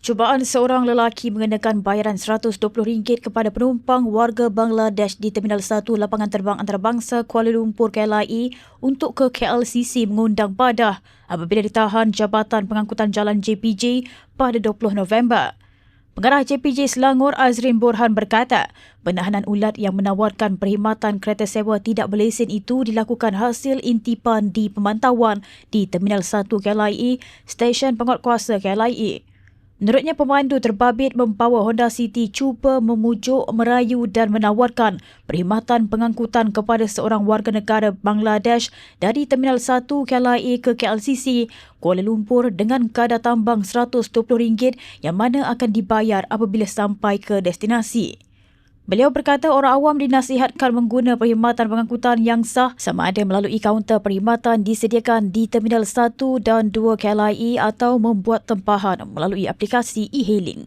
Cubaan seorang lelaki mengenakan bayaran RM120 kepada penumpang warga Bangladesh di Terminal 1 Lapangan Terbang Antarabangsa Kuala Lumpur KLIA untuk ke KLCC mengundang padah apabila ditahan Jabatan Pengangkutan Jalan JPJ pada 20 November. Pengarah JPJ Selangor Azrin Borhan berkata, penahanan ulat yang menawarkan perkhidmatan kereta sewa tidak berlesen itu dilakukan hasil intipan di pemantauan di Terminal 1 KLIA, Stesen Penguatkuasa KLIA. Menurutnya pemandu terbabit membawa Honda City cuba memujuk, merayu dan menawarkan perkhidmatan pengangkutan kepada seorang warga negara Bangladesh dari Terminal 1 KLIA ke KLCC Kuala Lumpur dengan kadar tambang RM120 yang mana akan dibayar apabila sampai ke destinasi. Beliau berkata orang awam dinasihatkan mengguna perkhidmatan pengangkutan yang sah sama ada melalui kaunter perkhidmatan disediakan di Terminal 1 dan 2 KLIE atau membuat tempahan melalui aplikasi e-hailing.